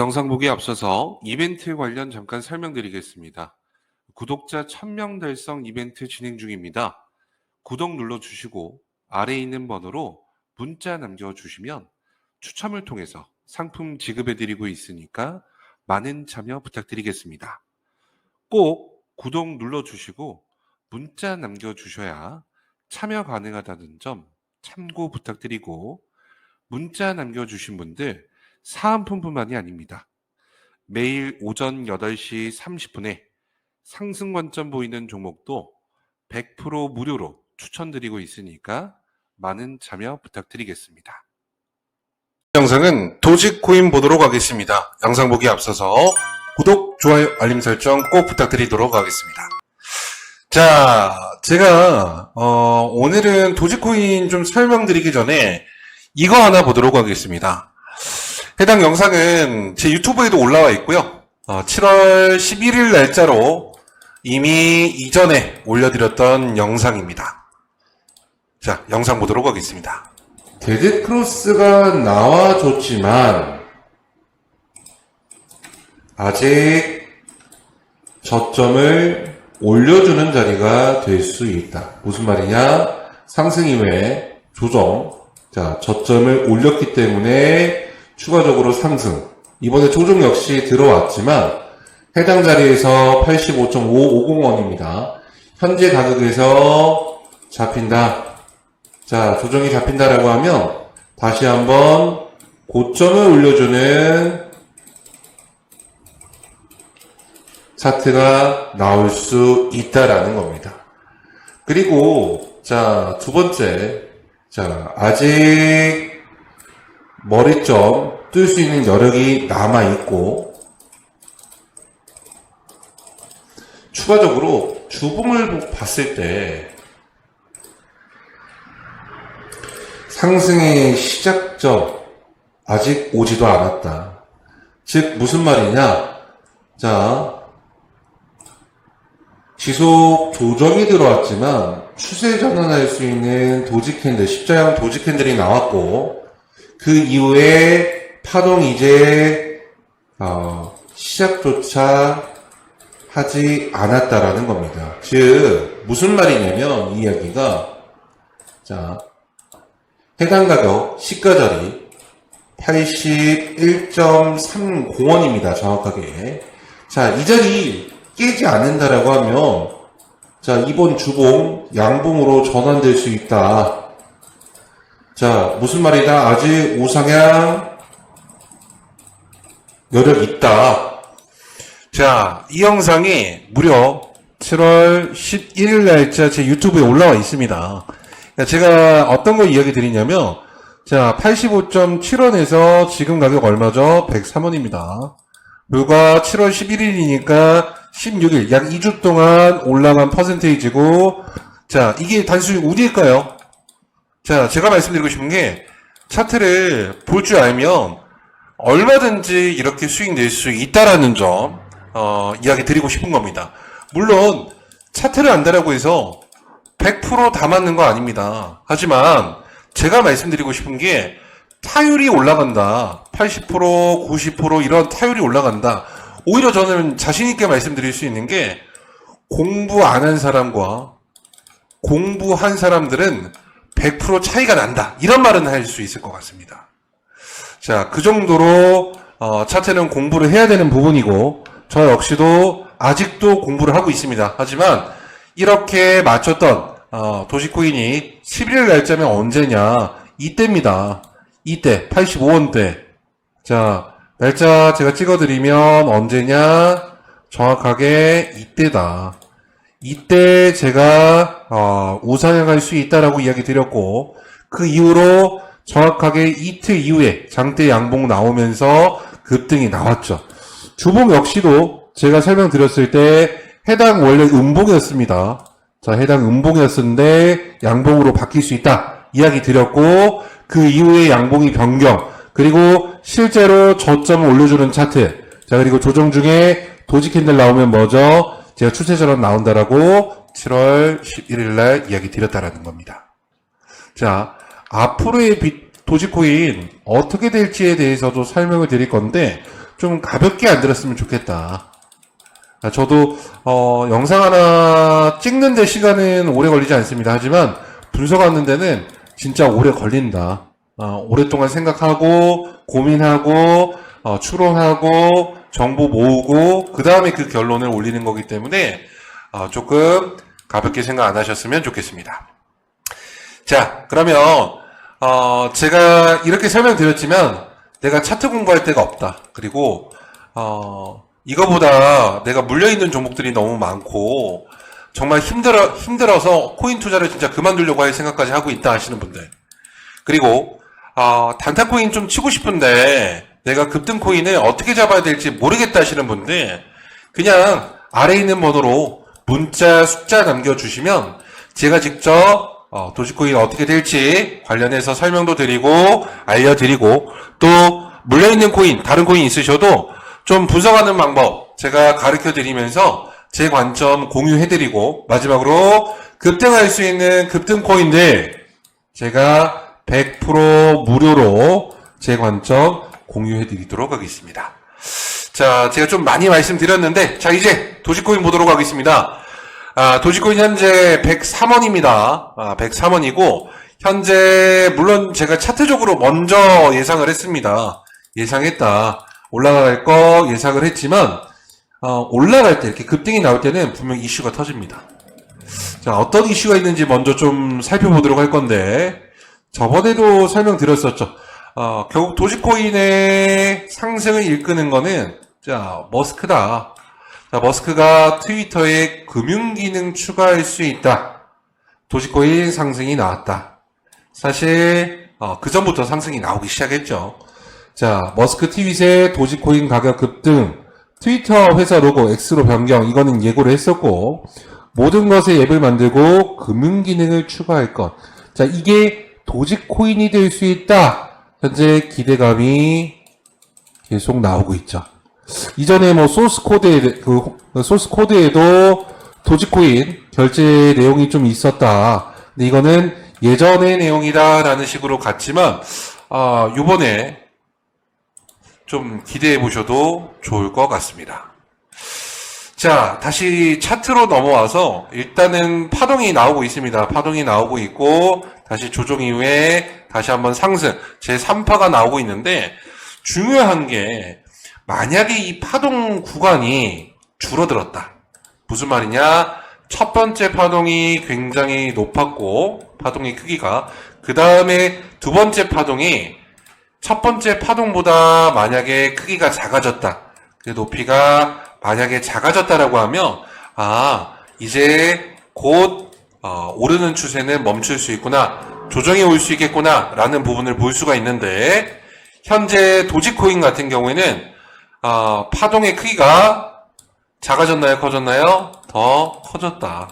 영상 보기에 앞서서 이벤트 관련 잠깐 설명드리겠습니다. 구독자 1000명 달성 이벤트 진행 중입니다. 구독 눌러주시고 아래에 있는 번호로 문자 남겨주시면 추첨을 통해서 상품 지급해드리고 있으니까 많은 참여 부탁드리겠습니다. 꼭 구독 눌러주시고 문자 남겨주셔야 참여 가능하다는 점 참고 부탁드리고 문자 남겨주신 분들 사은품뿐만이 아닙니다. 매일 오전 8시 30분에 상승 관점 보이는 종목도 100% 무료로 추천드리고 있으니까 많은 참여 부탁드리겠습니다. 영상은 도지코인 보도록 하겠습니다. 영상 보기 앞서서 구독, 좋아요, 알림 설정 꼭 부탁드리도록 하겠습니다. 자, 제가 어, 오늘은 도지코인 좀 설명드리기 전에 이거 하나 보도록 하겠습니다. 해당 영상은 제 유튜브에도 올라와 있고요. 어, 7월 11일 날짜로 이미 이전에 올려드렸던 영상입니다. 자, 영상 보도록 하겠습니다. 데드 크로스가 나와줬지만 아직 저점을 올려주는 자리가 될 수 있다. 무슨 말이냐? 상승 이후에 조정. 자, 저점을 올렸기 때문에 추가적으로 상승. 이번에 조정 역시 들어왔지만 해당 자리에서 85.550원입니다. 현재 가격에서 잡힌다. 자, 조정이 잡힌다라고 하면 다시 한번 고점을 올려주는 차트가 나올 수 있다라는 겁니다. 그리고 자, 두 번째. 자, 아직 머리점 뜰 수 있는 여력이 남아 있고 추가적으로 주봉을 봤을 때 상승의 시작점 아직 오지도 않았다. 즉 무슨 말이냐? 자 지속 조정이 들어왔지만 추세 전환할 수 있는 도지 캔들 십자형 도지 캔들이 나왔고 그 이후에 파동 이제 어, 시작조차 하지 않았다라는 겁니다. 즉 무슨 말이냐면 이 이야기가 자 해당 가격 시가 자리 81.30원입니다. 정확하게. 자, 이 자리 깨지 않는다라고 하면 자, 이번 주봉 양봉으로 전환될 수 있다. 자, 무슨 말이다? 아직 우상향 여력 있다. 자, 이 영상이 무려 7월 11일 날짜 제 유튜브에 올라와 있습니다. 그러니까 제가 어떤 걸 이야기 드리냐면, 자, 85.7원에서 지금 가격 얼마죠? 103원입니다. 불과 7월 11일이니까 16일, 약 2주 동안 올라간 퍼센테이지고, 자, 이게 단순히 우리일까요? 자, 제가 말씀드리고 싶은 게, 차트를 볼 줄 알면, 얼마든지 이렇게 수익 낼 수 있다라는 점, 어, 이야기 드리고 싶은 겁니다. 물론, 차트를 안다라고 해서 100%다 맞는 거 아닙니다. 하지만, 제가 말씀드리고 싶은 게, 타율이 올라간다. 80%, 90% 이런 타율이 올라간다. 오히려 저는 자신있게 말씀드릴 수 있는 게, 공부 안 한 사람과 공부한 사람들은 100% 차이가 난다. 이런 말은 할 수 있을 것 같습니다. 자, 그 정도로 어, 차트는 공부를 해야 되는 부분이고 저 역시도 아직도 공부를 하고 있습니다. 하지만 이렇게 맞췄던 어, 도시코인이 11일 날짜면 언제냐? 이때입니다. 이때 85원대. 자, 날짜 제가 찍어드리면 언제냐? 정확하게 이때다. 이때 제가 어, 우상향할 수 있다라고 이야기 드렸고 그 이후로 정확하게 이틀 이후에 장대 양봉 나오면서 급등이 나왔죠. 주봉 역시도 제가 설명드렸을 때 해당 원래 음봉이었습니다. 자, 해당 음봉이었는데 양봉으로 바뀔 수 있다 이야기 드렸고 그 이후에 양봉이 변경 그리고 실제로 저점을 올려주는 차트 자 그리고 조정 중에 도지 캔들 나오면 뭐죠? 제가 전환 나온다라고 7월 11일 날 이야기 드렸다라는 겁니다. 자, 앞으로의 비- 도지코인 어떻게 될지에 대해서도 설명을 드릴 건데 좀 가볍게 안 들었으면 좋겠다. 아, 저도 어, 영상 하나 찍는데 시간은 오래 걸리지 않습니다. 하지만 분석하는 데는 진짜 오래 걸린다. 어, 오랫동안 생각하고 고민하고 어, 추론하고 정보 모으고 그 다음에 그 결론을 올리는 거기 때문에 어, 조금 가볍게 생각 안 하셨으면 좋겠습니다. 자, 그러면 어, 제가 이렇게 설명드렸지만 내가 차트 공부할 데가 없다. 그리고 어, 이거보다 내가 물려있는 종목들이 너무 많고 정말 힘들어 힘들어서 코인 투자를 진짜 그만두려고 할 생각까지 하고 있다 하시는 분들. 그리고 어, 단타 코인 좀 치고 싶은데 내가 급등 코인을 어떻게 잡아야 될지 모르겠다 하시는 분들 그냥 아래 있는 번호로 문자 숫자 남겨주시면 제가 직접 어, 도시코인 어떻게 될지 관련해서 설명도 드리고 알려드리고 또 물려있는 코인 다른 코인 있으셔도 좀 분석하는 방법 제가 가르쳐 드리면서 제 관점 공유해 드리고 마지막으로 급등할 수 있는 급등 코인들 제가 100% 무료로 제 관점 공유해 드리도록 하겠습니다. 자, 제가 좀 많이 말씀드렸는데, 자, 이제 도시코인 보도록 하겠습니다. 아, 도시코인 현재 103원입니다. 아, 103원이고, 현재, 물론 제가 차트적으로 먼저 예상을 했습니다. 예상했다. 올라갈 거 예상을 했지만, 어, 올라갈 때, 이렇게 급등이 나올 때는 분명 이슈가 터집니다. 자, 어떤 이슈가 있는지 먼저 좀 살펴보도록 할 건데, 저번에도 설명드렸었죠. 어, 결국 도지코인의 상승을 이끄는 거는, 자, 머스크다. 자, 머스크가 트위터에 금융 기능 추가할 수 있다. 도지코인 상승이 나왔다. 사실, 어, 그 전부터 상승이 나오기 시작했죠. 자, 머스크 트윗의 도지코인 가격 급등, 트위터 회사 로고 X로 변경, 이거는 예고를 했었고, 모든 것에 앱을 만들고 금융 기능을 추가할 것. 자, 이게 도지코인이 될 수 있다. 현재 기대감이 계속 나오고 있죠. 이전에 뭐 소스 코드에, 그, 소스 코드에도 도지코인 결제 내용이 좀 있었다. 근데 이거는 예전의 내용이다라는 식으로 갔지만, 아, 요번에 좀 기대해 보셔도 좋을 것 같습니다. 자, 다시 차트로 넘어와서 일단은 파동이 나오고 있습니다. 파동이 나오고 있고 다시 조정 이후에 다시 한번 상승 제 3파가 나오고 있는데 중요한 게 만약에 이 파동 구간이 줄어들었다. 무슨 말이냐? 첫 번째 파동이 굉장히 높았고 파동의 크기가 그 다음에 두 번째 파동이 첫 번째 파동보다 만약에 크기가 작아졌다. 그 높이가 만약에 작아졌다라고 하면 아 이제 곧 어, 오르는 추세는 멈출 수 있구나 조정이 올 수 있겠구나 라는 부분을 볼 수가 있는데 현재 도지코인 같은 경우에는 어, 파동의 크기가 작아졌나요? 커졌나요? 더 커졌다.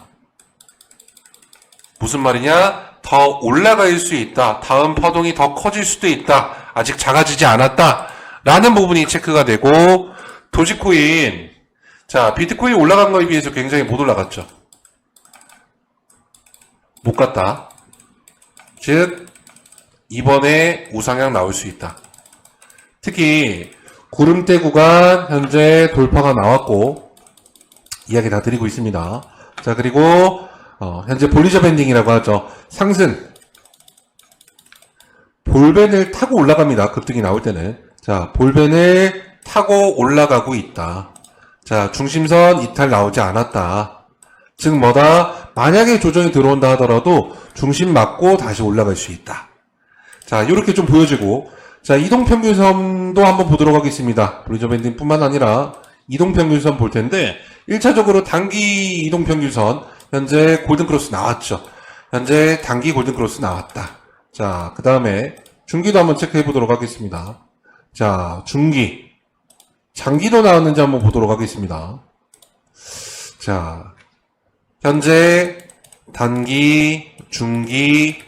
무슨 말이냐? 더 올라갈 수 있다. 다음 파동이 더 커질 수도 있다. 아직 작아지지 않았다. 라는 부분이 체크가 되고 도지코인. 자, 비트코인 올라간 거에 비해서 굉장히 못 올라갔죠. 못 갔다. 즉, 이번에 우상향 나올 수 있다. 특히, 구름대 구간 현재 돌파가 나왔고, 이야기 다 드리고 있습니다. 자, 그리고, 어, 현재 볼리저 밴딩이라고 하죠. 상승. 볼벤을 타고 올라갑니다. 급등이 나올 때는. 자, 볼벤을 타고 올라가고 있다. 자, 중심선 이탈 나오지 않았다. 즉 뭐다? 만약에 조정이 들어온다 하더라도 중심 맞고 다시 올라갈 수 있다. 자, 이렇게 좀 보여지고 자, 이동평균선도 한번 보도록 하겠습니다. 브리저 밴딩뿐만 아니라 이동평균선 볼 텐데 1차적으로 단기 이동평균선 현재 골든크로스 나왔죠. 현재 단기 골든크로스 나왔다. 자, 그 다음에 중기도 한번 체크해 보도록 하겠습니다. 자, 중기 장기도 나왔는지 한번 보도록 하겠습니다. 자, 현재 단기, 중기,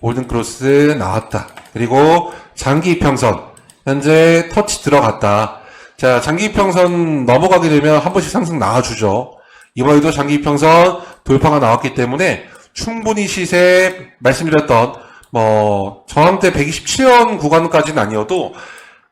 골든크로스 나왔다. 그리고 장기 이평선, 현재 터치 들어갔다. 자, 장기 이평선 넘어가게 되면 한 번씩 상승 나와주죠. 이번에도 장기 이평선 돌파가 나왔기 때문에 충분히 시세 말씀드렸던 뭐 저항대 127원 구간까지는 아니어도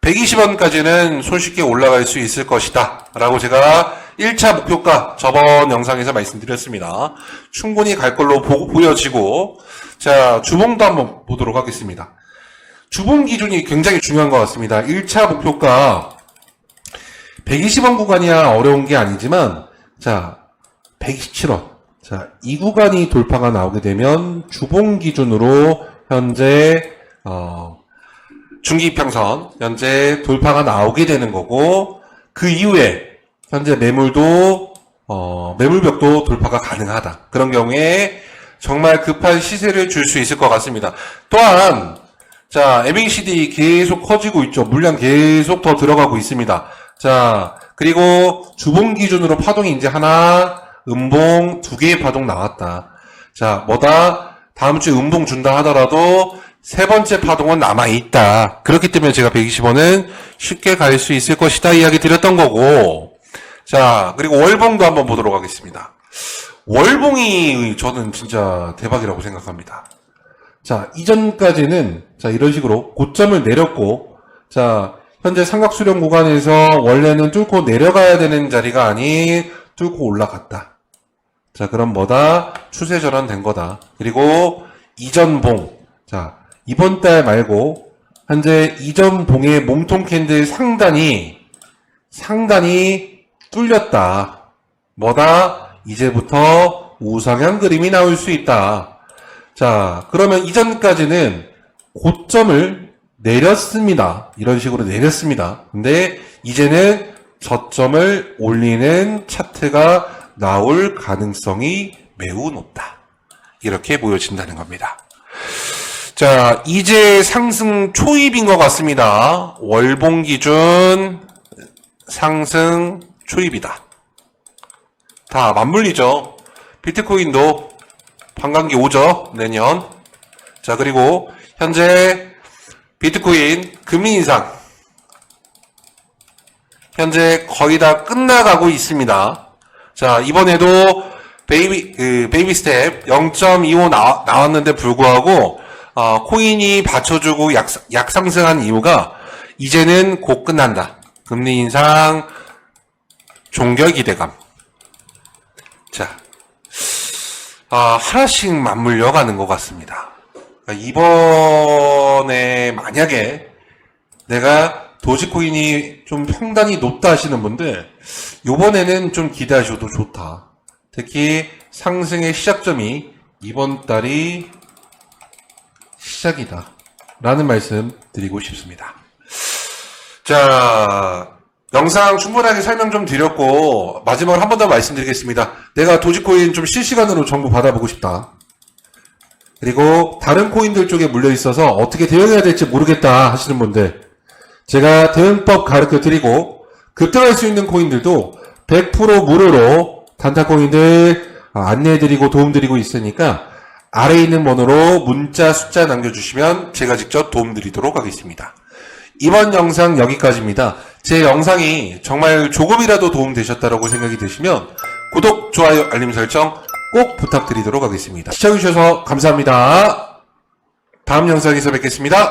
120원까지는 손쉽게 올라갈 수 있을 것이다. 라고 제가 1차 목표가 저번 영상에서 말씀드렸습니다. 충분히 갈 걸로 보, 보여지고, 자, 주봉도 한번 보도록 하겠습니다. 주봉 기준이 굉장히 중요한 것 같습니다. 1차 목표가 120원 구간이야 어려운 게 아니지만, 자, 127원. 자, 이 구간이 돌파가 나오게 되면 주봉 기준으로 현재, 어, 중기평선, 현재 돌파가 나오게 되는 거고, 그 이후에 현재 매물도, 어, 매물벽도 돌파가 가능하다. 그런 경우에 정말 급한 시세를 줄 수 있을 것 같습니다. 또한, 자, MACD 계속 커지고 있죠. 물량 계속 더 들어가고 있습니다. 자, 그리고 주봉 기준으로 파동이 이제 하나, 음봉 두 개의 파동 나왔다. 자, 뭐다? 다음 주에 음봉 준다 하더라도 세 번째 파동은 남아 있다. 그렇기 때문에 제가 120원은 쉽게 갈 수 있을 것이다 이야기 드렸던 거고. 자, 그리고 월봉도 한번 보도록 하겠습니다. 월봉이 저는 진짜 대박이라고 생각합니다. 자, 이전까지는, 자, 이런 식으로 고점을 내렸고, 자, 현재 삼각수렴 구간에서 원래는 뚫고 내려가야 되는 자리가 아닌 뚫고 올라갔다. 자, 그럼 뭐다? 추세 전환된 거다. 그리고 이전봉. 자, 이번 달 말고, 현재 이전봉의 몸통 캔들 상단이, 상단이 뚫렸다. 뭐다? 이제부터 우상향 그림이 나올 수 있다. 자, 그러면 이전까지는 고점을 내렸습니다. 이런 식으로 내렸습니다. 근데 이제는 저점을 올리는 차트가 나올 가능성이 매우 높다. 이렇게 보여진다는 겁니다. 자, 이제 상승 초입인 것 같습니다. 월봉 기준 상승 초입이다. 다 맞물리죠. 비트코인도 반감기 오죠. 내년. 자, 그리고 현재 비트코인 금리 인상 현재 거의 다 끝나가고 있습니다. 자, 이번에도 베이비, 그, 베이비 스텝 0.25 나, 나왔는데 불구하고, 어, 코인이 받쳐주고 약, 약상승한 이유가 이제는 곧 끝난다. 금리 인상, 종결 기대감. 자, 아, 하나씩 맞물려 가는 것 같습니다. 그러니까 이번에 만약에 내가 도지코인이 좀 평단이 높다 하시는 분들, 요번에는 좀 기대하셔도 좋다. 특히 상승의 시작점이 이번 달이 시작이다. 라는 말씀 드리고 싶습니다. 자, 영상 충분하게 설명 좀 드렸고, 마지막으로 한 번 더 말씀드리겠습니다. 내가 도지코인 좀 실시간으로 정보 받아보고 싶다. 그리고 다른 코인들 쪽에 물려 있어서 어떻게 대응해야 될지 모르겠다 하시는 분들, 제가 대응법 가르쳐 드리고, 급등할 수 있는 코인들도 100% 무료로 단타 코인들 안내해 드리고 도움 드리고 있으니까, 아래에 있는 번호로 문자 숫자 남겨주시면 제가 직접 도움 드리도록 하겠습니다. 이번 영상 여기까지입니다. 제 영상이 정말 조금이라도 도움 되셨다고 생각이 드시면 구독, 좋아요, 알림 설정 꼭 부탁드리도록 하겠습니다. 시청해주셔서 감사합니다. 다음 영상에서 뵙겠습니다.